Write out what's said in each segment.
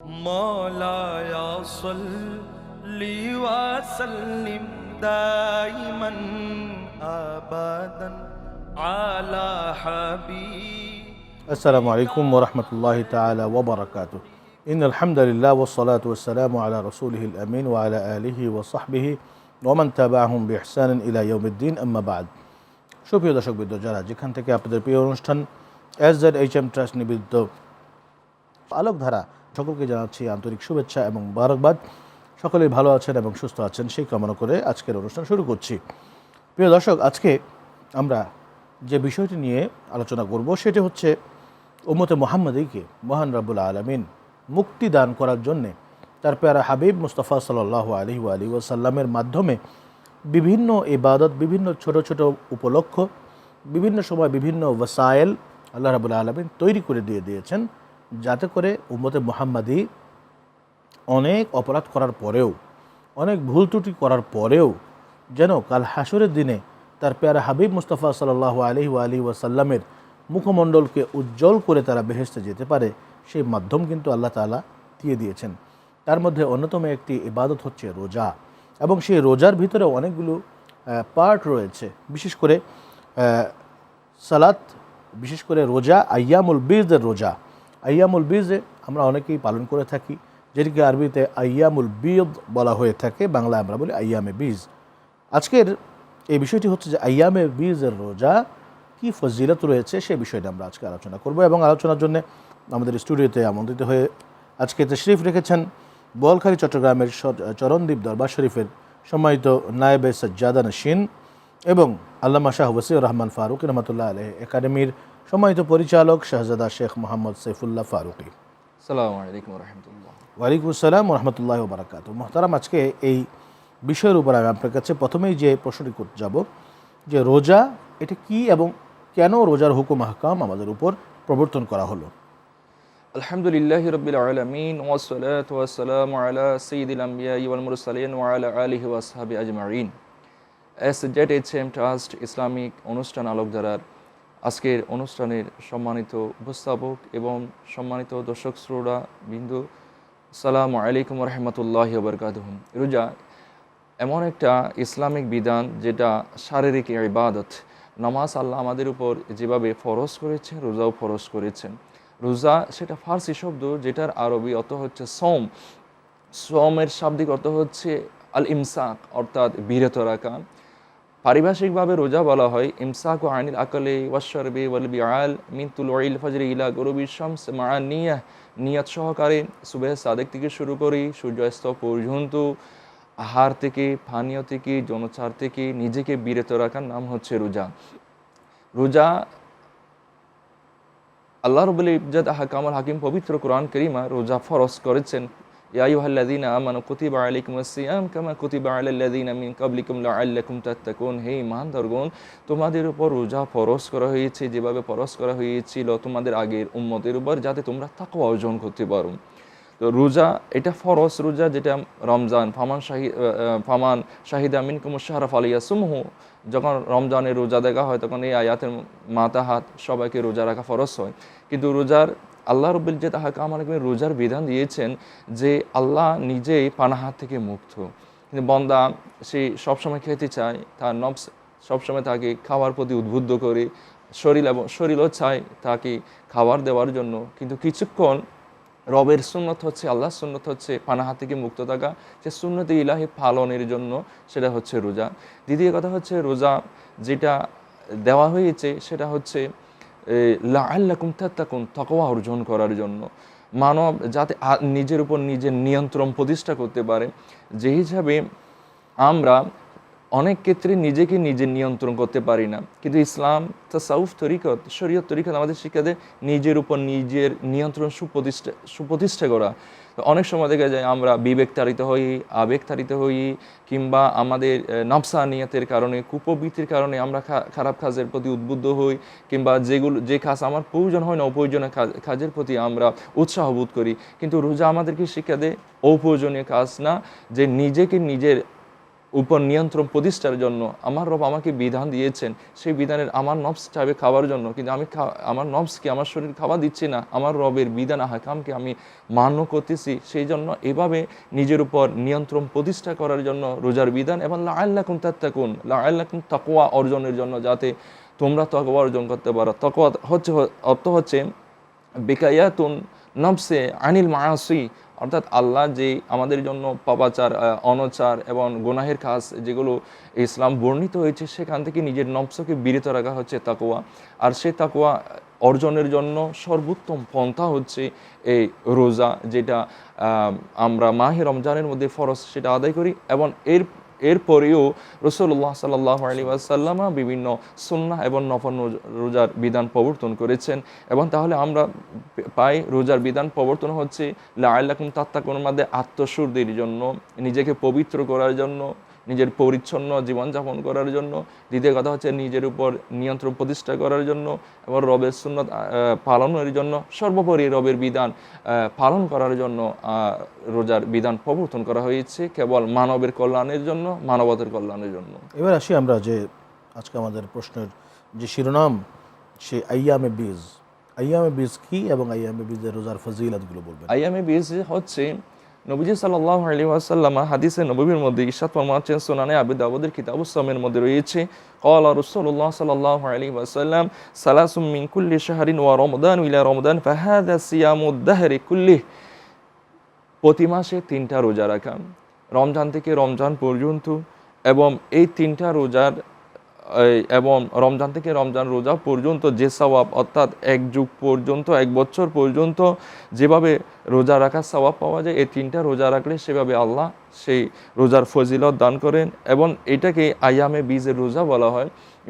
مولاي صل وسلم دائما ابدا على حبيب السلام عليكم ورحمة الله تعالى وبركاته إن الحمد لله والصلاة والسلام على رسوله الأمين وعلى آله وصحبه ومن تابعهم بإحسان إلى يوم الدين أما بعد সুপ্রিয় দর্শকবৃন্দ যারা যেখান থেকে আপনাদের প্রিয় অনুষ্ঠান S Z H M trust নিবেদিত আলোকধারা সকলকে জানাচ্ছি আন্তরিক শুভেচ্ছা এবং মুবারকবাদ। সকলেই ভালো আছেন এবং সুস্থ আছেন, সেই কামনা করে আজকের অনুষ্ঠান শুরু করছি। প্রিয় দর্শক, আজকে আমরা যে বিষয়টি নিয়ে আলোচনা করব সেটি হচ্ছে উম্মতে মোহাম্মদীকে মহান রাবুল আলমিন মুক্তি দান করার জন্যে তার পেয়ারা হাবিব মুস্তফা সাল্লাহ আলী আলী ওয়াসাল্লামের মাধ্যমে বিভিন্ন ইবাদত, বিভিন্ন ছোট ছোট উপলক্ষ, বিভিন্ন সময় বিভিন্ন ওয়াসায়েল আল্লাহ রাবুল আলমিন তৈরি করে দিয়ে দিয়েছেন। যাতে করে উম্মতে মোহাম্মদী অনেক অপরাধ করার পরেও, অনেক ভুল ত্রুটি করার পরেও যেন কাল হাসরের দিনে তার পেয়ারা হাবিব মুস্তফা সাল্লাহ আলি আলী ওয়াসাল্লামের মুখমণ্ডলকে উজ্জ্বল করে তারা বেহেস্তে যেতে পারে, সেই মাধ্যম কিন্তু আল্লাহ তালা দিয়ে দিয়েছেন। তার মধ্যে অন্যতম একটি ইবাদত হচ্ছে রোজা এবং সেই রোজার ভিতরে অনেকগুলো পার্ট রয়েছে। বিশেষ করে সালাত, বিশেষ করে রোজা, আয়ামুল বীরদের রোজা। আয়ামুল বীজে আমরা অনেকেই পালন করে থাকি, যেটিকে আরবিতে আয়ামুল বিদ বলা হয়ে থাকে, বাংলায় আমরা বলি আয়ামে বীজ আজকের এই বিষয়টি হচ্ছে যে আয়ামে বীজের রোজা কি ফজিলত রয়েছে, সে বিষয়টা আমরা আজকে আলোচনা করব এবং আলোচনার জন্য আমাদের স্টুডিওতে আমন্ত্রিত হয়ে আজকে তশরিফ রেখেছেন বোয়ালখালী, চট্টগ্রামের চরণদ্বীপ দরবার শরীফের সম্মানিত নায়েবে সজ্জাদা নসীন এবং আল্লামা শাহ ওসিউর রহমান ফারুক রহমতুল্লাহ আলহ একাডেমির সম্মানিত পরিচালক শাহজাদা শেখ মোহাম্মদ সৈফুল্লাহ ফারুকি। সালামু আলাইকুম রহমতুল্লাহ ওয়ালাইকুম আসসালাম রহমতুল্লাহ বারাকাত মোহতারাম আজকে এই বিষয়ের উপর আমি আপনার কাছে প্রথমেই যে প্রশ্নটি করতে যাব যে রোজা এটা কি এবং কেন রোজার হুকুম হাকাম আমাদের উপর প্রবর্তন করা হলো? আলহামদুলিল্লাহ রবিল আলমিন ওয়াসলাত ওয়াসালাম আলা সঈদুল আম্বিয়া ইউল মুরসালিন ওয়ালা আলিহি ওয়াসাহাবি আজমারিন S Z H M trust Islamic অনুষ্ঠান আলোকধারার আজকের অনুষ্ঠানের সম্মানিত উপস্থাপক এবং সম্মানিত দর্শক শ্রোতা বিন্দু সালাম আলাইকুম রহমতুল্লাহ বরকাতহম রোজা এমন একটা ইসলামিক বিধান যেটা শারীরিক ইবাদত। নামাজ আল্লাহ আমাদের উপর যেভাবে ফরজ করেছেন, রোজাও ফরজ করেছেন। রোজা সেটা ফার্সি শব্দ যেটার আরবি অর্থ হচ্ছে সোম সোমের শাব্দিক অর্থ হচ্ছে আল ইমসাক অর্থাৎ বিরত রাখা। পারিভাষিকভাবে রোজা বলা হয়, ইমসাক আনিল আকলে ওয়াশরবে ওয়াল বিআল মিন তুলুইল ফজর ইলা গরুবি শামস মা নিয়াহ নিয়াত সহকারে সুবেহ সাদেক থেকে শুরু করি, সূর্যাস্ত পর্যন্ত, আহার থেকে, পানীয় থেকে জনচার থেকে, নিজেকে বিরত রাখার নাম হচ্ছে রোজা। রোজা আল্লাহ রবুল ইজ্জত হাকামুল হাকিম পবিত্র কোরআন করিমা রোজা ফরজ করেছেন। ইয়াইহাল্লাযীনা আমানু কুতিবা আলাইকুমুস সিয়াম কামা কুতিবা আলাল্লাযীনা মিন ক্বাবলিকুম লাআল্লাকুম তাত্তাকুন। হে ইমানদারগণ তোমাদের উপর রোজা ফরজ করা হয়েছে, যেভাবে ফরজ করা হয়েছিল তোমাদের আগের উম্মতের উপর, যাতে তোমরা তাকওয়া অর্জন করতে পারো। তো রোজা, এটা ফরজ রোজা যেটা রমজান, ফামান শাহি ফামান শাহিদা মিন কুমুর শাহরাফ আলিয়া সুমহ যখন রমজানের রোজা দেখা হয়, তখন এই আয়াতের মাথা হাত সবাইকে রোজা রাখা ফরজ হয়। কিন্তু রোজার আল্লাহ রব্বিল যে তাহাকে আমার রোজার বিধান দিয়েছেন যে আল্লাহ নিজেই পানাহাত থেকে মুক্ত। কিন্তু বন্দা, সে সবসময় খেতে চায়, তার নবস সবসময় তাকে খাওয়ার প্রতি উদ্বুদ্ধ করে, শরীর এবং শরীরও চায় তাকে খাবার দেওয়ার জন্য। কিন্তু কিছুক্ষণ রবের সুন্নত হচ্ছে, আল্লাহর সুন্নত হচ্ছে পানাহা থেকে মুক্ত থাকা। সে সুন্নতি ইলাহি পালনের জন্য সেটা হচ্ছে রোজা। দ্বিতীয় কথা হচ্ছে রোজা যেটা দেওয়া হয়েছে সেটা হচ্ছে লাল্লাকুম তাত্তাকুন, তকওয়া অর্জন করার জন্য। মানব যাতে নিজের উপর নিজের নিয়ন্ত্রণ প্রতিষ্ঠা করতে পারে, যে হিসাবে আমরা অনেক ক্ষেত্রে নিজেকে নিজে নিয়ন্ত্রণ করতে পারি না। কিন্তু ইসলাম তা সাউফ তরিকত, শরীয়ত তরিকত আমাদের শিক্ষাদের নিজের উপর নিজের নিয়ন্ত্রণ সুপ্রতিষ্ঠা সুপ্রতিষ্ঠা করা অনেক সময় দেখা যায় আমরা বিবেক তাড়িত হই আবেগ তাড়িত হই কিংবা আমাদের আহ, নফসা নিয়তের কারণে কুপবৃত্তির কারণে আমরা খারাপ কাজের প্রতি উদ্বুদ্ধ হই কিংবা যেগুলো যে কাজ আমার প্রয়োজন হয় না অপ্রয়োজনীয় কাজের প্রতি আমরা উৎসাহ বোধ করি। কিন্তু রোজা আমাদেরকে শিক্ষা দেয় অপ্রয়োজনীয় কাজ না যে নিজেকে নিজের উপর নিয়ন্ত্রণ প্রতিষ্ঠার জন্য আমার রব আমাকে বিধান দিয়েছেন। সেই বিধানের আমার নবস চাইবে খাওয়ার জন্য। কিন্তু আমি আমার নবসকে আমার শরীর খাওয়া দিচ্ছি না। আমার রবের বিধান হাকামকে আমি মান্য করতেছি। সেই জন্য এভাবে নিজের উপর নিয়ন্ত্রণ প্রতিষ্ঠা করার জন্য রোজার বিধান এবং লা আল্লাহ কুন তাত্তাকুন লা তাকওয়া অর্জনের জন্য যাতে তোমরা তকওয়া অর্জন করতে পারো। তকোয়া হচ্ছে অর্থ হচ্ছে, বেকায়াতুন নবসে আনিল মায়াসি অর্থাৎ আল্লাহ যে আমাদের জন্য পাপাচার অনচার এবং গোনাহের কাজ যেগুলো ইসলাম বর্ণিত হয়েছে, সেখান থেকে নিজের নবসকে বিরত রাখা হচ্ছে তাকোয়া আর সে তাকোয়া অর্জনের জন্য সর্বোত্তম পন্থা হচ্ছে এই রোজা, যেটা আমরা মাহে রমজানের মধ্যে ফরস সেটা আদায় করি এবং এর এরপরেও রসুল্লাহ সাল্লাহ আলী আসাল্লামা বিভিন্ন সুন্না এবং নফল রোজার বিধান প্রবর্তন করেছেন। এবং তাহলে আমরা পাই রোজার বিধান প্রবর্তন হচ্ছে লাইলাকুম তাত্তাকুনের মাদে আত্মশুদ্ধির জন্য, নিজেকে পবিত্র করার জন্য নিজের পরিচ্ছন্ন জীবনযাপন করার জন্য। দ্বিতীয় কথা হচ্ছে নিজের উপর নিয়ন্ত্রণ প্রতিষ্ঠা করার জন্য এবং রবের সুন্নত পালনের জন্য সর্বোপরি রবের বিধান পালন করার জন্য রোজার বিধান প্রবর্তন করা হয়েছে কেবল মানবের কল্যাণের জন্য মানবতার কল্যাণের জন্য। এবার আসি আমরা যে আজকে আমাদের প্রশ্নের যে শিরোনাম সে আইয়ামে বীজ। আইয়ামে বীজ কি এবং আইয়ামে বীজের রোজার ফজিলাতগুলো বলবেন? আইয়ামে বিজ হচ্ছে নবীজি সাল্লাহ আলী আসাল্লাম হাদিসে নবীর মধ্যে ইসাদ ফরমাচ্ছেন, সোনানে আবিদ আবুদের কিতাবুসলামের মধ্যে রয়েছে কল রসুল্লাহ সাল্লাহ আলী ওয়াসাল্লাম সালাসুম মিনকুল্লি শাহরিন ওয়া রমদান উইলা রমদান, ফাহাদা সিয়ামুদ্দাহরি কুল্লি, প্রতি মাসে তিনটা রোজা রাখা। রমজান থেকে রমজান পর্যন্ত এবং এই তিনটা রোজার এবং রমজান থেকে রমজান রোজা পর্যন্ত যে সওয়াব, অর্থাৎ এক যুগ পর্যন্ত, এক বছর পর্যন্ত যেভাবে রোজা রাখার সওয়াব পাওয়া যায়, এই তিনটা রোজা রাখলে সেভাবে আল্লাহ সেই রোজার ফজিলত দান করেন এবং এটাকে আয়ামে বীজের রোজা বলা হয়।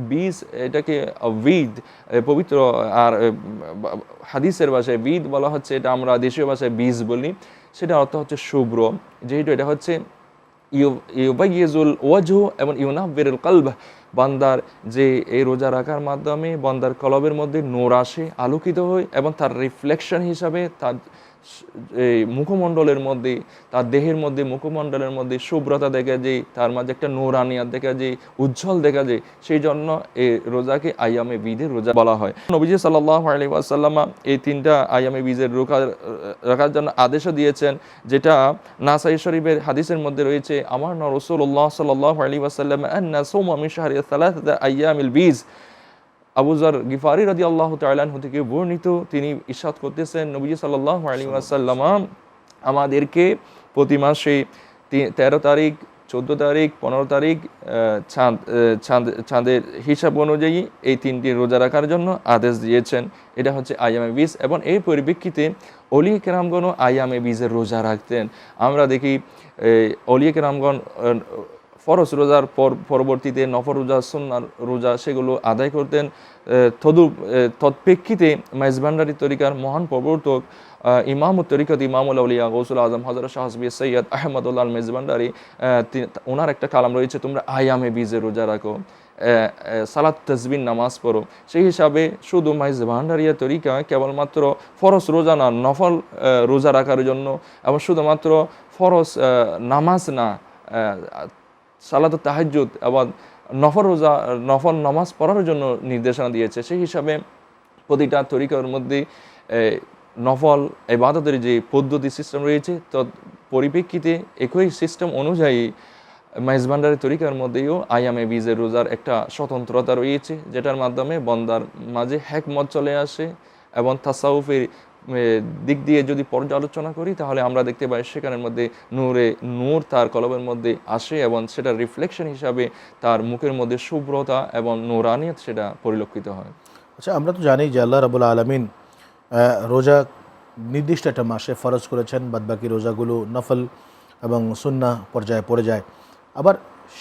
বীজ এটাকে বিদ পবিত্র আর হাদিসের ভাষায় বিদ বলা হচ্ছে, এটা আমরা দেশীয় ভাষায় বীজ বলি। সেটা অর্থ হচ্ছে শুভ্র। যেহেতু এটা হচ্ছে ইউ- ইউবাইয়িজুল ওয়াজহু এবং বেরুল কলব। বান্দার যে এই রোজা রাখার মাধ্যমে বান্দার কলবের মধ্যে নোর আসে, আলোকিত হয় এবং তার রিফ্লেকশন হিসাবে তার এই মুখমণ্ডলের মধ্যে, তার দেহের মধ্যে, মুখমণ্ডলের মধ্যে শুভ্রতা দেখা যায়, তার মাঝে একটা নূরানিয়াত দেখা যায়, উজ্জ্বল দেখা যায়। সেই জন্য এই রোজাকে আয়ামে বিদের রোজা বলা হয়। নবীজি সাল্লাহ আলী ওয়াসাল্লামা এই তিনটা আয়ামে বীজের রোজা রাখার জন্য আদেশও দিয়েছেন, যেটা নাসাই শরীফের হাদিসের মধ্যে রয়েছে, আমার ন রসুল্লাহ সাল্লাহ আলী ওয়াসাল্লাম আন্না সোমা মিশাহারি সালাত আয়ামিল বীজ। আবুজার গিফারি রাদি আল্লাহ তালাহ থেকে বর্ণিত তিনি ইসাদ করতেছেন নবীজি সাল্লাহ আলী ওয়াসাল্লামা আমাদেরকে প্রতি মাসে তেরো তারিখ চোদ্দ তারিখ পনেরো তারিখ আহ, চাঁদ চাঁদের হিসাব অনুযায়ী এই তিনটি রোজা রাখার জন্য আদেশ দিয়েছেন। এটা হচ্ছে আয়ামে বীজ এবং এই পরিপ্রেক্ষিতে অলি কেরামগণও আয়ামে বীজের রোজা রাখতেন। আমরা দেখি অলি কেরামগণ ফরজ রোজার পর পরবর্তীতে নফর রোজা, সুন্নার রোজা সেগুলো আদায় করতেন। তদু তৎপ্রেক্ষিতে মাইজভান্ডারি তরিকার মহান প্রবর্তক ইমাম তরিকত ইমামুল আউলিয়া গৌসুল আজম হজরত শাহসবি সৈয়দ আহমদুল্লাহ মেজবান্ডারি ওনার একটা কালাম রয়েছে, তোমরা আয়ামে বীজে রোজা রাখো সালাত তসবিন নামাজ পড়ো। সেই হিসাবে শুধু মাইজ ভান্ডারিয়া তরিকা কেবলমাত্র ফরস রোজা না, নফল রোজা রাখার জন্য, এবং শুধুমাত্র ফরস নামাজ না সালাত তাহাজ্জুদ এবং নফর রোজা, নফল নামাজ পড়ার জন্য নির্দেশনা দিয়েছে। সেই হিসাবে প্রতিটা তরিকার মধ্যে নফল ইবাদতের যে পদ্ধতি সিস্টেম রয়েছে, তৎ পরিপ্রেক্ষিতে একই সিস্টেম অনুযায়ী মাইজবান্ডারের তরিকার মধ্যেও আয়ামে বীজের রোজার একটা স্বতন্ত্রতা রয়েছে, যেটার মাধ্যমে বন্দার মাঝে হ্যাকমত চলে আসে এবং তাসাউফের দিক দিয়ে যদি পর্যালোচনা করি, তাহলে আমরা দেখতে পাই সেখানের মধ্যে নূরে নূর তার কলবের মধ্যে আসে এবং সেটা রিফ্লেকশন হিসাবে তার মুখের মধ্যে শুভ্রতা এবং নূরানিয়ত সেটা পরিলক্ষিত হয়। আচ্ছা আমরা তো জানি যে আল্লাহ রাবুল আলমিন রোজা নির্দিষ্ট একটা মাসে ফরজ করেছেন, বাদবাকি রোজাগুলো নফল এবং সুন্না পর্যায়ে পড়ে যায়। আবার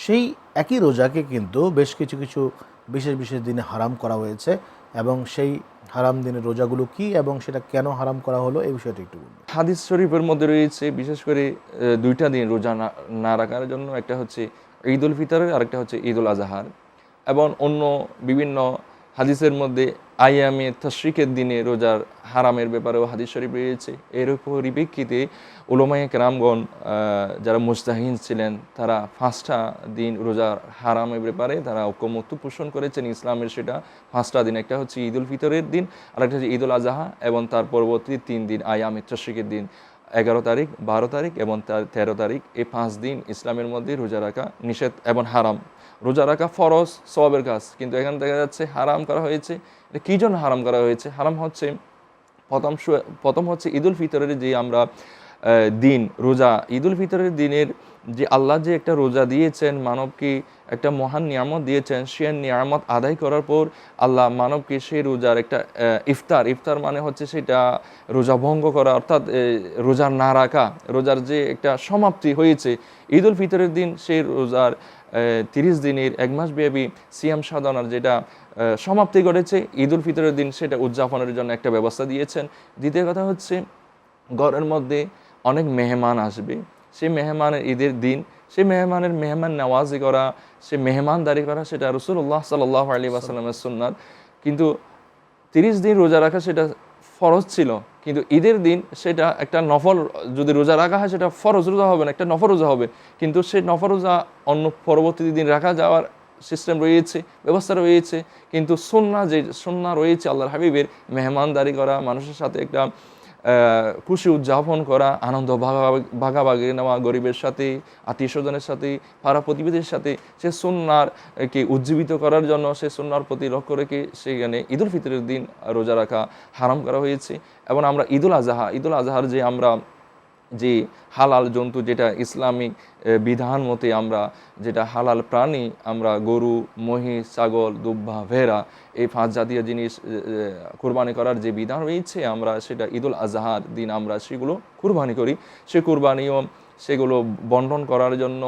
সেই একই রোজাকে কিন্তু বেশ কিছু কিছু বিশেষ বিশেষ দিনে হারাম করা হয়েছে এবং সেই হারাম দিনের রোজাগুলো কি এবং সেটা কেন হারাম করা হলো, এই বিষয়টা একটু বলুন। হাদিস শরীফের মধ্যে রয়েছে বিশেষ করে দুইটা দিন রোজা না- রাখার জন্য, একটা হচ্ছে ঈদ উল ফিতরের, আরেকটা হচ্ছে ঈদ উল আজহার এবং অন্য বিভিন্ন হাদিসের মধ্যে আইয়ামে তশ্রিকের দিনে রোজার হারামের ব্যাপারেও হাদিস শরীফ রয়েছে। এর পরিপ্রেক্ষিতে উলমায়ে রামগণ যারা মুস্তাহিন ছিলেন, তারা পাঁচটা দিন রোজার হারামের ব্যাপারে তারা ঐক্যমত্য পোষণ করেছেন ইসলামের সেটা। পাঁচটা দিন, একটা হচ্ছে ঈদ উল ফিতরের দিন আর একটা হচ্ছে ঈদ উল আজহা এবং তার পরবর্তী তিন দিন আয়ামে তশ্রিকের দিন। এগারো তারিখ, বারো তারিখ এবং তেরো তারিখ এই পাঁচ দিন ইসলামের মধ্যে রোজা রাখা নিষেধ এবং হারাম। রোজা রাখা ফরজ সবের কাজ। কিন্তু এখানে দেখা যাচ্ছে হারাম করা হয়েছে। এটা কী জন্য হারাম করা হয়েছে? হারাম হচ্ছে, প্রথম প্রথম হচ্ছে ঈদুল ফিতরের যে আমরা দিন, রোজা। ঈদুল ফিতরের দিনের যে আল্লাহ যে একটা রোজা দিয়েছেন মানবকে একটা মহান নিয়ামত দিয়েছেন, সে নিয়ামত আদায় করার পর আল্লাহ মানবকে সেই রোজার একটা ইফতার। ইফতার মানে হচ্ছে সেটা রোজা ভঙ্গ করা, অর্থাৎ রোজার না রাখা, রোজার যে একটা সমাপ্তি হয়েছে। ঈদুল ফিতরের দিন সেই রোজার তিরিশ দিনের এক মাস ব্যাপী সিয়াম সাধনার যেটা সমাপ্তি ঘটেছে, ঈদুল ফিতরের দিন সেটা উদযাপনের জন্য একটা ব্যবস্থা দিয়েছেন। দ্বিতীয় কথা হচ্ছে, ঘরের মধ্যে অনেক মেহমান আসবে। সেই মেহমানের ঈদের দিন, সেই মেহমানের মেহমান নেওয়াজি করা সে মেহমানদারি করা, সেটা রসুল্লাহ সাল্লাহ আলী আসালামের সুন্নাত। কিন্তু তিরিশ দিন রোজা রাখা সেটা ফরজ ছিল, কিন্তু ঈদের দিন সেটা একটা নফল, যদি রোজা রাখা হয় সেটা ফরজ রোজা হবে না, একটা নফল রোজা হবে। কিন্তু সেই নফল রোজা অন্য পরবর্তী দিন রাখা যাওয়ার সিস্টেম রয়েছে, ব্যবস্থা রয়েছে। কিন্তু সন্না যে সন্না রয়েছে আল্লাহর হাবিবের, মেহমানদারি করা, মানুষের সাথে একটা খুশি উদযাপন করা, আনন্দ ভাগা- ভাগাভাগি নেওয়া, গরিবের সাথে আত্মীয় স্বজনের সাথে, পাড়া প্রতিবেশীর সাথে, সে সন্ন্যার কে উজ্জীবিত করার জন্য সে সন্ন্যার প্রতি লক্ষ্য রেখে সেখানে ঈদুল ফিতরের দিন রোজা রাখা হারাম করা হয়েছে। এবং আমরা ঈদুল আজহা ঈদুল আজহার যে আমরা যে হালাল জন্তু যেটা ইসলামিক বিধান মতে আমরা যেটা হালাল প্রাণী, আমরা গরু, মহিষ, ছাগল, দুব্বা, ভেড়া, এই ফাঁস জাতীয় জিনিস কোরবানি করার যে বিধান রয়েছে, আমরা সেটা ঈদুল আজহার দিন আমরা সেগুলো কুরবানি করি। সে কুরবানিও সেগুলো বন্টন করার জন্য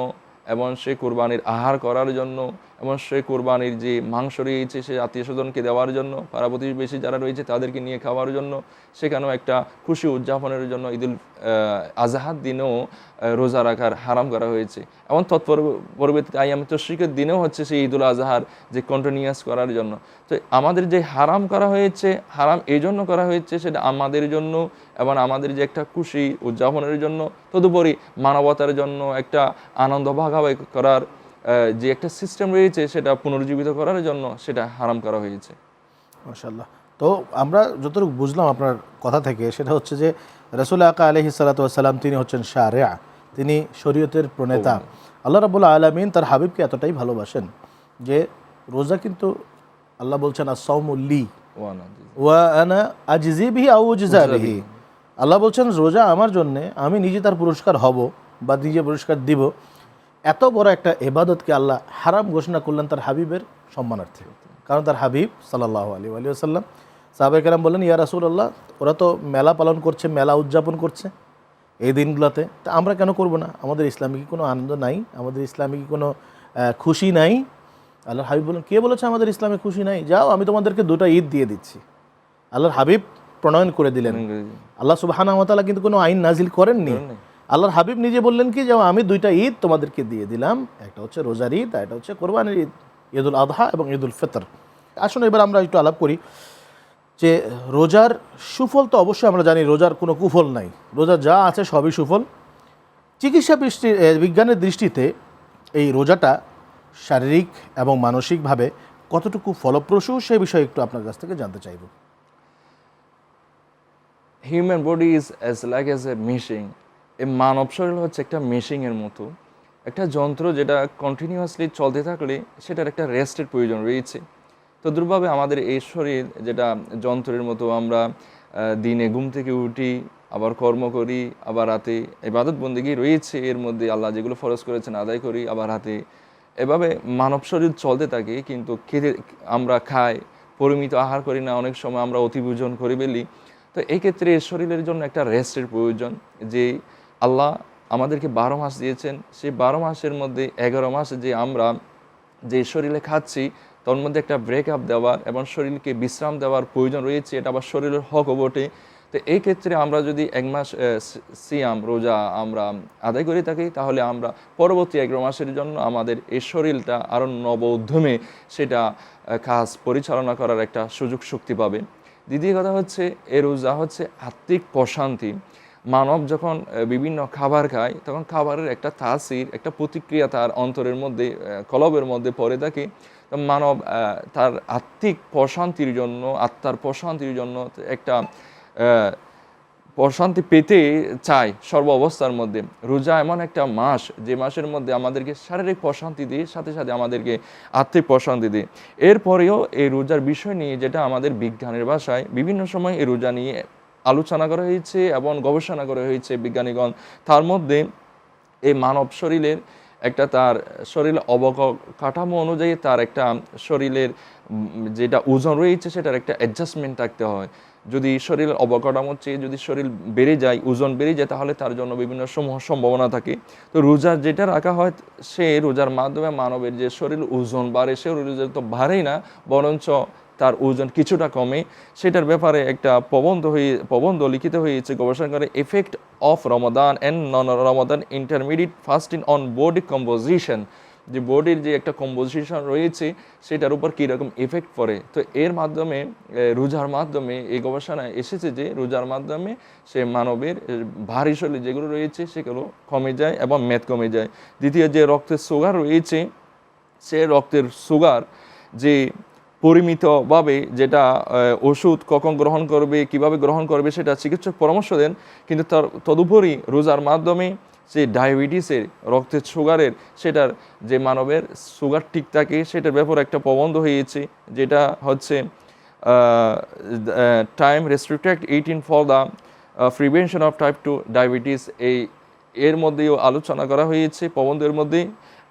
এবং সে কোরবানির আহার করার জন্য এবং সে কোরবানির যে মাংস রয়েছে সে আত্মীয় স্বজনকে দেওয়ার জন্য পাড়া প্রতিবেশী যারা রয়েছে তাদেরকে নিয়ে খাওয়ার জন্য, সেখানেও একটা খুশি উদযাপনের জন্য ঈদুল আজহার দিনেও রোজা রাখার হারাম করা হয়েছে। এবং তৎপর পরবর্তীতে আইয়াম তশ্রিকের দিনেও হচ্ছে সেই ঈদুল আজহার যে কন্টিনিউয়াস করার জন্য। তো আমাদের যে হারাম করা হয়েছে, হারাম এই জন্য করা হয়েছে সেটা আমাদের জন্য এবং আমাদের যে একটা খুশি উদযাপনের জন্য, তদুপরি মানবতার জন্য একটা আনন্দ ভাগাভাগি করার যে একটা সিস্টেম রয়েছে সেটা পুনর্জীবিত করার জন্য সেটা হারাম করা হয়েছে। মাশাল্লাহ তো আমরা যতটুকু বুঝলাম আপনার কথা থেকে সেটা হচ্ছে যে রসুল আকা আলহি সালাতাম তিনি হচ্ছেন শারেয়া তিনি শরীয়তের প্রণেতা। আল্লাহ রাবুল্লাহ আলমিন তার হাবিবকে এতটাই ভালোবাসেন যে রোজা কিন্তু আল্লাহ বলছেন ওয়া আনা আজিজিবিহি আউজিজা বিহি। আল্লাহ বলছেন রোজা আমার জন্যে আমি নিজে তার পুরস্কার হব বা নিজে পুরস্কার দিব। এত বড় একটা এবাদতকে আল্লাহ হারাম ঘোষণা করলেন তার হাবিবের সম্মানার্থে। কারণ তার হাবিব সাল্লাহ আলী আলী আসাল্লাম সাহাবাই কালাম বললেন ইয়া রাসুল আল্লাহ ওরা তো মেলা পালন করছে মেলা উদযাপন করছে এই দিনগুলোতে। তা আমরা কেন করব না? আমাদের ইসলামে কি কোনো আনন্দ নাই? আমাদের ইসলামে কি কোনো খুশি নাই? আল্লাহর হাবিব বললেন কে বলেছে আমাদের ইসলামে খুশি নাই? যাও আমি তোমাদেরকে দুটো ঈদ দিয়ে দিচ্ছি। আল্লাহর হাবিব প্রণয়ন করে দিলেন। আল্লাহ সুবাহানা কিন্তু কোনো আইন নাজিল করেননি। আল্লাহর হাবিব নিজে বললেন কি যে আমি দুইটা ঈদ তোমাদেরকে দিয়ে দিলাম। একটা হচ্ছে রোজার ঈদ আর একটা হচ্ছে কোরবানির ঈদ ঈদুল আদহা এবং ঈদুল ফিতর। আসুন এবার আমরা একটু আলাপ করি যে রোজার সুফল তো অবশ্যই আমরা জানি রোজার কোনো কুফল নাই। রোজার যা আছে সবই সুফল। চিকিৎসা দৃষ্টি এ, বিজ্ঞানের দৃষ্টিতে এই রোজাটা শারীরিক এবং মানসিকভাবে কতটুকু ফলপ্রসূ সে বিষয়ে একটু আপনার কাছ থেকে জানতে চাইব। Human body is as like as a machine এই মানব শরীর হচ্ছে একটা মেশিনের মতো। একটা যন্ত্র যেটা কন্টিনিউয়াসলি চলতে থাকলে সেটার একটা রেস্টের প্রয়োজন রয়েছে। তো দুর্ভাবে আমাদের এই শরীর যেটা যন্ত্রের মতো আমরা দিনে ঘুম থেকে উঠি, আবার কর্ম করি, আবার রাতে এবাদত বন্দিগি রয়েছে, এর মধ্যে আল্লাহ যেগুলো ফরজ করেছেন আদায় করি, আবার রাতে এভাবে মানব শরীর চলতে থাকে, কিন্তু খেতে, আমরা খাই, পরিমিত আহার করি না, অনেক সময় আমরা অতিভোজন করে ফেলি। তো এই ক্ষেত্রে শরীরের জন্য একটা রেস্টের প্রয়োজন, যে আল্লাহ আমাদেরকে বারো মাস দিয়েছেন। সেই বারো মাসের মধ্যে এগারো মাস যে আমরা যে শরীরে খাচ্ছি, তার মধ্যে একটা ব্রেক আপ দেওয়ার এবং শরীরকে বিশ্রাম দেওয়ার প্রয়োজন রয়েছে, এটা আবার শরীরের হকও বটে। তো এই ক্ষেত্রে আমরা যদি এক মাস সিয়াম, রোজা আমরা আদায় করে থাকি, তাহলে আমরা পরবর্তী এগারো মাসের জন্য আমাদের এই শরীরটা আরও নব উদ্যমে সেটা কাজ পরিচালনা করার একটা সুযোগ শক্তি পাবে। দ্বিতীয় কথা হচ্ছে এ রোজা হচ্ছে আত্মিক প্রশান্তি। মানব যখন বিভিন্ন খাবার খায়, তখন খাবারের একটা তাসির, একটা প্রতিক্রিয়া তার অন্তরের মধ্যে কলবের মধ্যে পড়ে থাকে। মানব তার আত্মিক প্রশান্তির জন্য, আত্মার প্রশান্তির জন্য একটা প্রশান্তি পেতে চায় সর্ব অবস্থার মধ্যে। রোজা এমন একটা মাস, যে মাসের মধ্যে আমাদেরকে শারীরিক প্রশান্তি দিয়ে, সাথে সাথে আমাদেরকে আত্মিক প্রশান্তি দিয়ে। এরপরেও এই রোজার বিষয় নিয়ে, যেটা আমাদের বিজ্ঞানের ভাষায়, বিভিন্ন সময় এই রোজা নিয়ে আলোচনা করা হয়েছে এবং গবেষণা করা হয়েছে বিজ্ঞানীগণ। তার মধ্যে এই মানব শরীরের একটা তার শরীরের অবকাঠামো অনুযায়ী তার একটা শরীরের যেটা ওজন রয়েছে সেটার একটা অ্যাডজাস্টমেন্ট থাকতে হয়। যদি শরীরের অবকাঠামো চেয়ে যদি শরীর বেড়ে যায়, ওজন বেড়ে যায়, তাহলে তার জন্য বিভিন্ন সমূহ সম্ভাবনা থাকে। তো রোজার যেটা রাখা হয়, সে রোজার মাধ্যমে মানবের যে শরীর ওজন বাড়ে, সে রোজার তো বাড়েই না, বরঞ্চ তার ওজন কিছুটা কমে, সেটার ব্যাপারে একটা প্রবন্ধ হয়ে, প্রবন্ধ লিখিত হয়েছে গবেষণা করে effect of Ramadan and non Ramadan intermediate fasting on body composition যে বডির যে একটা কম্পোজিশন রয়েছে, সেটার উপর কীরকম এফেক্ট পড়ে? তো এর মাধ্যমে রোজার মাধ্যমে এই গবেষণায় এসেছে যে, রোজার মাধ্যমে সে মানবের ভারী শরীর যেগুলো রয়েছে, সেগুলো কমে যায় এবং মেদ কমে যায়। দ্বিতীয় যে রক্তের সুগার রয়েছে, সে রক্তের সুগার যে পরিমিতভাবে যেটা ওষুধ কখন গ্রহণ করবে, কীভাবে গ্রহণ করবে সেটা চিকিৎসক পরামর্শ দেন, কিন্তু তার তদুপরি রোজার মাধ্যমে যে ডায়াবেটিসের, রক্তের সুগারের, সেটার যে মানবের সুগার ঠিক থাকে, সেটার ব্যাপারে একটা প্রবন্ধ হয়েছে, যেটা হচ্ছে time restricted eighteen for the prevention of type two diabetes এই, এর মধ্যেও আলোচনা করা হয়েছে, প্রবন্ধের মধ্যে।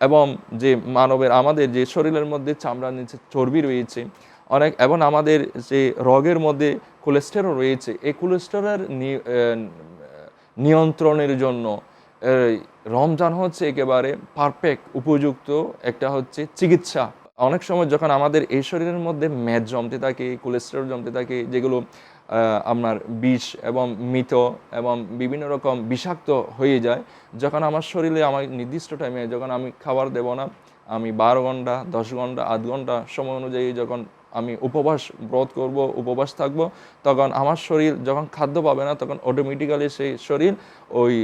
এবং যে মানবের, আমাদের যে শরীরের মধ্যে চামড়ার নিচে চর্বি রয়েছে, অনেক, এবং আমাদের যে রগের মধ্যে কোলেস্টেরল রয়েছে, এই কোলেস্টেরল নিয়ন্ত্রণের জন্য রমজান হচ্ছে একেবারে পারফেক্ট উপযুক্ত একটা হচ্ছে চিকিৎসা। অনেক সময় যখন আমাদের এই শরীরের মধ্যে মেদ জমতে থাকে কোলেস্টেরল জমতে থাকে, যেগুলো আপনার বিষ এবং মৃত এবং বিভিন্ন রকম বিষাক্ত হয়ে যায়। যখন আমার শরীরে আমার নির্দিষ্ট টাইমে যখন আমি খাবার দেব না, আমি বারো ঘণ্টা, দশ ঘণ্টা, আধ ঘণ্টা সময় অনুযায়ী যখন আমি উপবাস ব্রত করব, উপবাস থাকব, তখন আমার শরীর যখন খাদ্য পাবে না, তখন অটোমেটিক্যালি সেই শরীর ওই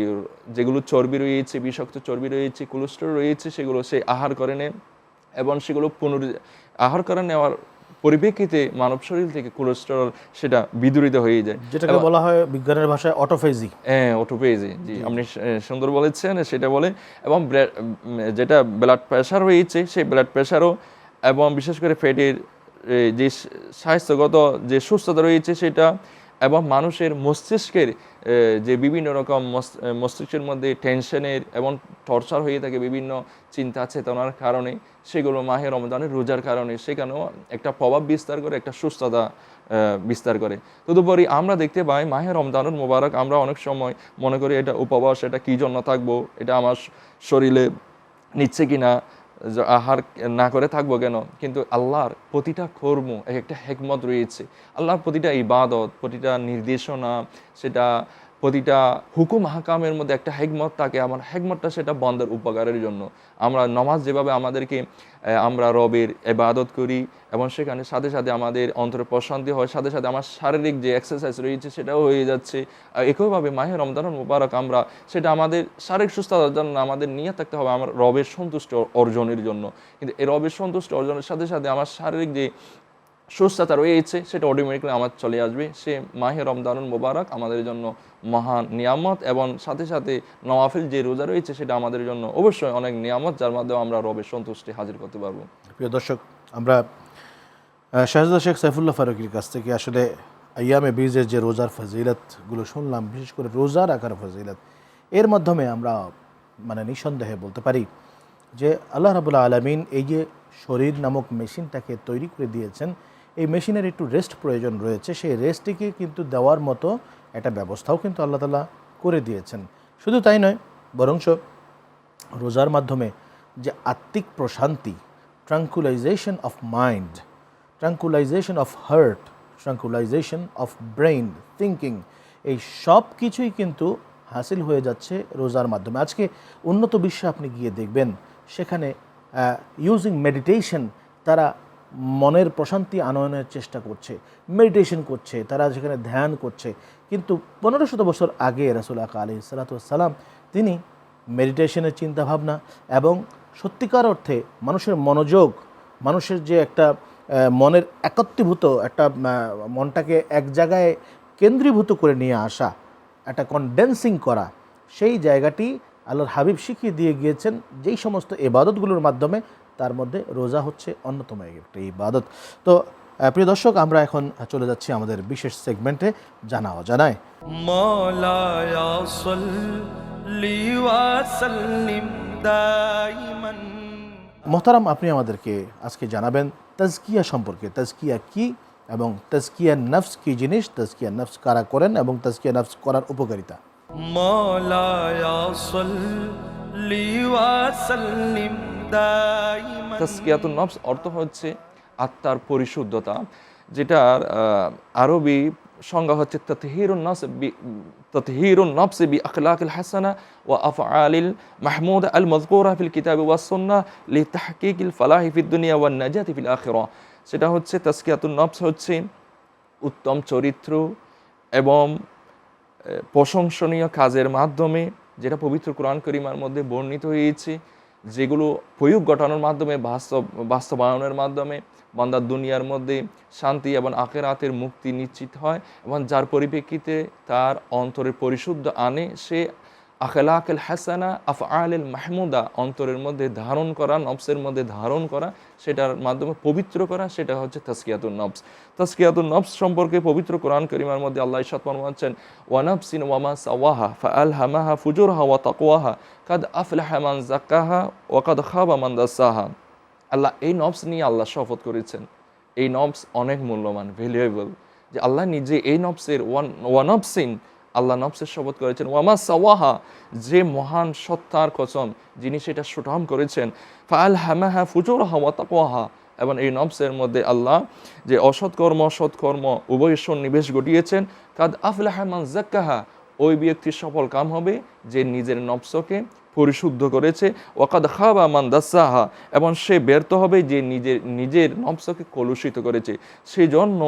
যেগুলো চর্বি রয়েছে, বিষাক্ত চর্বি রয়েছে কোলেস্ট্রল রয়েছে, সেগুলো সেই আহার করে নেয় এবং সেগুলো পুনর আহার করে নেওয়ার পরিপ্রেক্ষিতে মানব শরীর থেকে কোলেস্টেরল সেটা বিদূরিত হয়ে যায়। যেটাকে বলা হয় বিজ্ঞানের ভাষায় অটোফেজি হ্যাঁ অটোফেজি জি। আপনি সুন্দর বলেছেন সেটা বলে। এবং যেটা ব্লাড প্রেশার হয়েছে সেই ব্লাড প্রেশারও এবং বিশেষ করে ফ্যাটের যে স্বাস্থ্যগত যে সুস্থতা রয়েছে সেটা এবং মানুষের মস্তিষ্কের যে বিভিন্ন রকম মস- মস্তিষ্কের মধ্যে টেনশনের এবং টর্চার হয়ে থাকে বিভিন্ন চিন্তা চেতনার কারণে, সেগুলো মাহের রমজানের রোজার কারণে, সেখানেও একটা প্রভাব বিস্তার করে, একটা সুস্থতা বিস্তার করে। তদুপরি আমরা দেখতে পাই মাহে রমজানুর মোবারক, আমরা অনেক সময় মনে করি এটা উপবাস, এটা কী জন্য থাকব, এটা আমার শরীরে নিচ্ছে কি না আহার না করে থাকব কেন? কিন্তু আল্লাহর প্রতিটা কর্ম, এক একটা হেকমত রয়েছে। আল্লাহর প্রতিটা ইবাদত, প্রতিটা নির্দেশনা, সেটা প্রতিটা হুকুম হাকামের মধ্যে একটা হেকমত থাকে, আমার হেকমতটা সেটা বন্ধের উপকারের জন্য। আমরা নমাজ যেভাবে আমাদেরকে আমরা রবের এবাদত করি, এবং সেখানে সাথে সাথে আমাদের অন্তরে প্রশান্তি হয়, সাথে সাথে আমার শারীরিক যে এক্সারসাইজ রয়েছে সেটাও হয়ে যাচ্ছে। একইভাবে মাহে রমদান মুবারক আমরা, সেটা আমাদের শারীরিক সুস্থতার জন্য আমাদের নিয়ে থাকতে হবে, আমার রবের সন্তুষ্ট অর্জনের জন্য। কিন্তু এই রবের সন্তুষ্ট অর্জনের সাথে সাথে আমার শারীরিক যে সুস্থতা রয়েছে, সেটা অটোমেটিকলি আমার চলে আসবে। সে মাহে রমজানুল মোবারক আমাদের জন্য মহান নিয়ামত এবং সাথে সাথে নওয়াফিল যে রোজা রয়েছে, সেটা আমাদের জন্য অবশ্যই অনেক নিয়ামত, যার মাধ্যমে আমরা রবের সন্তুষ্টি হাজির করতে পারব। প্রিয় দর্শক, আমরা শাহজাদা শেখ সাইফুল্লাহ ফারুকির কাছ থেকে আসলে আয়ামে বীজের যে রোজার ফজিলতগুলো শুনলাম, বিশেষ করে রোজা রাখার ফজিলত, এর মাধ্যমে আমরা মানে নিঃসন্দেহে বলতে পারি যে আল্লাহ রাবুল্লাহ আলমিন এই যে শরীর নামক মেশিনটাকে তৈরি করে দিয়েছেন এই মেশিনের একটু রেস্ট প্রয়োজন রয়েছে। সেই রেস্টটিকে কিন্তু দেওয়ার মতো একটা ব্যবস্থাও কিন্তু আল্লাহ তালা করে দিয়েছেন। শুধু তাই নয়, বরঞ্চ রোজার মাধ্যমে যে আত্মিক প্রশান্তি tranquilization of mind tranquilization of heart tranquilization of brain thinking এই সব কিছুই কিন্তু হাসিল হয়ে যাচ্ছে রোজার মাধ্যমে। আজকে উন্নত বিশ্বে আপনি গিয়ে দেখবেন, সেখানে ইউজিং মেডিটেশন তারা মনের প্রশান্তি আনয়নের চেষ্টা করছে মেডিটেশন করছে, তারা সেখানে ধ্যান করছে। কিন্তু পনেরো শত বছর আগে রাসুল আকা আলি সালাতাম তিনি মেডিটেশনের চিন্তাভাবনা এবং সত্যিকার অর্থে মানুষের মনোযোগ, মানুষের যে একটা মনের একত্রীভূত, একটা মনটাকে এক জায়গায় কেন্দ্রীভূত করে নিয়ে আসা, একটা কনডেন্সিং করা, সেই জায়গাটি আল্লাহর হাবিব শিখিয়ে দিয়ে গিয়েছেন, যেই সমস্ত এবাদতগুলোর মাধ্যমে তার মধ্যে রোজা হচ্ছে অন্যতম একটি ইবাদত। তো প্রিয় দর্শক আমরা এখন চলে যাচ্ছি আমাদের বিশেষ সেগমেন্টে জানা অজানায়। মোহতারাম আপনি আমাদেরকে আজকে জানাবেন তাজকিয়া সম্পর্কে। তাজকিয়া কি এবং তাজকিয়া নফস কি জিনিস? তাজকিয়া নফস কারা করেন এবং তাজকিয়া নফস করার উপকারিতা? মৌলায়া তাস্কিয়াতুল নফস অর্থ হচ্ছে আত্মার পরিশুদ্ধতা যেটার আরবি সংজ্ঞা হচ্ছে তথহিরুন নফস তথহিরুন নফস বি আখলাকিল হাসানা ওয়া আফআলিল মাহমুদ আল মযকুরা ফিল কিতাব ওয়া সুন্নাহ লি তাহকিকিল ফালাহি ফিদ দুনিয়া ওয়ান নাজাতি ফিল আখিরা। সেটা হচ্ছে তাসকিয়াতুন নফস হচ্ছে উত্তম চরিত্র এবং প্রশংসনীয় কাজের মাধ্যমে, যেটা পবিত্র কোরআন করিমার মধ্যে বর্ণিত হয়েছে। যেগুলো প্রয়োগ ঘটানোর মাধ্যমে, বাস্তব, বাস্তবায়নের মাধ্যমে বান্দার দুনিয়ার মধ্যে শান্তি এবং আখেরাতের মুক্তি নিশ্চিত হয় এবং যার পরিপ্রেক্ষিতে তার অন্তরে পরিশুদ্ধ আনে, সে আখলাকেল হাসানা আফ আলেল মাহমুদা, অন্তরের মধ্যে ধারণ করা, নবসের মধ্যে ধারণ করা, সেটার মাধ্যমে পবিত্র করা, সেটা হচ্ছে তাস্কিয়াতুল নবস। তাস্কিয়াতুল নবস সম্পর্কে পবিত্র কোরআন করিমার মধ্যে আল্লাহ ইসাদ ফরমাচ্ছেন ওয়ানাফসিন ওয়ামা সাওয়াহা ফাআল হামাহা ফুজুরহা ওয়া তাকওয়াহা, কাদ আফলাহা মান জাক্কাহা ওয়া কাদ খাবা মান দাসাহা। আল্লাহ এই নবস নিয়ে আল্লাহ শপথ করেছেন। এই নবস অনেক মূল্যবান ভ্যালুয়েবল যে আল্লাহ নিজে এই নবসের ওয়ান ওয়ানবসিন আল্লাহ নবসের শপথ করেছেন ওয়ামা সাওয়াহা যে মহান সত্তার কসম, যিনি সেটা সুঠাম করেছেন ফাল হামাহা ফুজুর হাওয়া তাকওয়াহা এবং এই নবসের মধ্যে আল্লাহ যে অসৎকর্ম সৎকর্ম উভয় সন্নিবেশ ঘটিয়েছেন, কাদ আফলাহা মান জাক্কাহা ওই ব্যক্তির সফল কাম হবে যে নিজের নবসকে পরিশুদ্ধ করেছে, ওয়াকাদ খাবা মান দাসাহা এবং সে ব্যর্থ হবে যে নিজের নিজের নবসকে কলুষিত করেছে। সেজন্য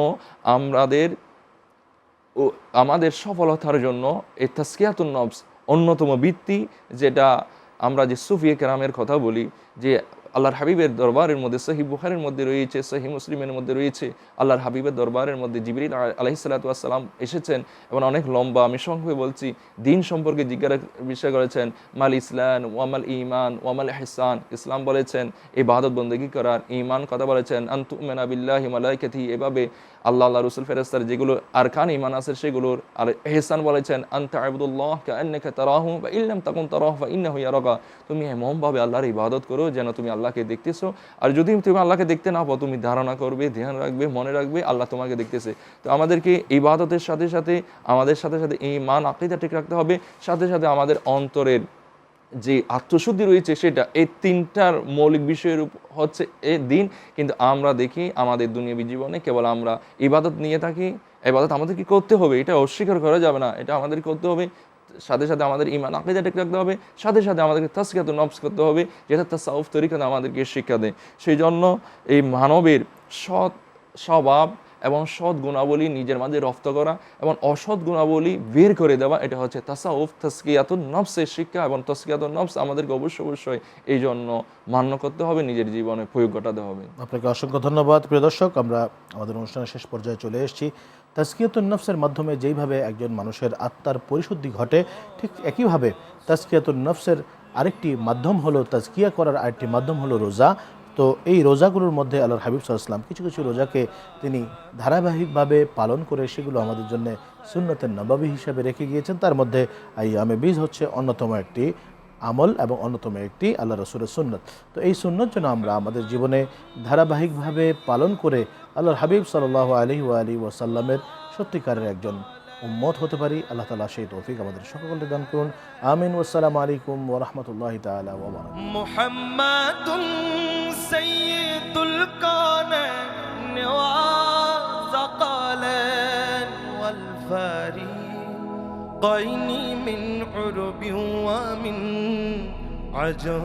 আমাদের আমাদের সফলতার জন্য এই তাস্কিয়াতুন নবস অন্যতম বৃত্তি যেটা আমরা যে সুফিয়ে কেরামের কথা বলি, যে আল্লাহর হাবিবের দরবারের মধ্যে সহি বুখারের মধ্যে রয়েছে সহি মুসলিমের মধ্যে রয়েছে, আল্লাহর হাবিবের দরবারের মধ্যে জিবরিল আলহিসাল্লাম এসেছেন এবং অনেক লম্বা, আমি সংক্ষেপে বলছি, দিন সম্পর্কে জিজ্ঞাসা করেছেন, মাল ইসলাম, ওয়ামাল ইমান ওয়ামাল হেসান ইসলাম বলেছেন এই বাহাদত বন্দগি করার ইমান কথা বলেছেন আন্তু মেনাবিল্লাহ হিমালয়কেথি এভাবে আল্লাহ আল্লাহ, রসুল ফেরেস্তার যেগুলো আরকান ইমান আছে, সেগুলোর আর এহসান বলেছেন, আন্তা আবদুল্লাহ কান্নাকা তারাহু বা ইল্লাম তাকুন তারাহ বা ইন্না হইয়া রকা তুমি এমনভাবে আল্লাহর ইবাদত করো যেন তুমি আল্লাহকে দেখতেছো। আর যদি তুমি আল্লাহকে দেখতে না পাও, তুমি ধারণা করবে, ধ্যান রাখবে, মনে রাখবে, আল্লাহ তোমাকে দেখতেছে। তো আমাদেরকে ইবাদতের সাথে সাথে, আমাদের সাথে সাথে এই মান আকিদা ঠিক রাখতে হবে। সাথে সাথে আমাদের অন্তরের যে আত্মশুদ্ধি রয়েছে সেটা, এই তিনটার মৌলিক বিষয়ের হচ্ছে এ দিন। কিন্তু আমরা দেখি আমাদের দুনিয়াবী জীবনে কেবল আমরা ইবাদত নিয়ে থাকি, ইবাদত আমাদেরকে করতে হবে, এটা অস্বীকার করা যাবে না, এটা আমাদের করতে হবে। সাথে সাথে আমাদের ইমান আকিদা ঠিক রাখতে হবে, সাথে সাথে আমাদেরকে তাস্কিয়াত নবস করতে হবে যেটা তাসাউফ তরিকাতে আমাদেরকে শিক্ষা দেয়। সেই জন্য এই মানবের সৎ স্বভাব এবং সৎ গুণাবলী নিজের মাঝে রপ্ত করা এবং অসৎ গুণাবলী বের করে দেওয়া, এটা হচ্ছে তাসাউফ, তস্কিয়াতুন নফসের শিক্ষা এবং তস্কিয়াতুন নফস আমাদেরকে অবশ্যই অবশ্যই এই জন্য মান্য করতে হবে, নিজের জীবনে প্রয়োগ ঘটাতে হবে। আপনাকে অসংখ্য ধন্যবাদ। প্রিয় দর্শক, আমরা আমাদের অনুষ্ঠানের শেষ পর্যায়ে চলে এসেছি। তাস্কিয়াতুন নফসের মাধ্যমে যেইভাবে একজন মানুষের আত্মার পরিশুদ্ধি ঘটে, ঠিক একইভাবে তাস্কিয়াতুন নফসের আরেকটি মাধ্যম হলো তাজকিয়া করার, আরেকটি মাধ্যম হলো রোজা। তো এই রোজাগুলোর মধ্যে আল্লাহর হাবিব সাল্লাম কিছু কিছু রোজাকে তিনি ধারাবাহিকভাবে পালন করে সেগুলো আমাদের জন্য সুন্নতের নবাবী হিসাবে রেখে গিয়েছেন। তার মধ্যে এই আমে বীজ হচ্ছে অন্যতম একটি আমল এবং অন্যতম একটি আল্লাহ রসুলের সুন্নত। তো এই সুন্নত যেন আমরা আমাদের জীবনে ধারাবাহিকভাবে পালন করে আল্লাহর হাবিব সাল্লাহ আলী ও আলী ওয়াসাল্লামের সত্যিকারের একজন উম্মত হতে পারি আল্লাহ তালা সেই তৌফিক আমাদের সকলকে দান করুন আমিন ওসালাম আলাইকুম ওরহমতুল্লাহ তালা ওবরাক محمد سيد الكون وثقلين والفاري قيني من عرب ومن عجم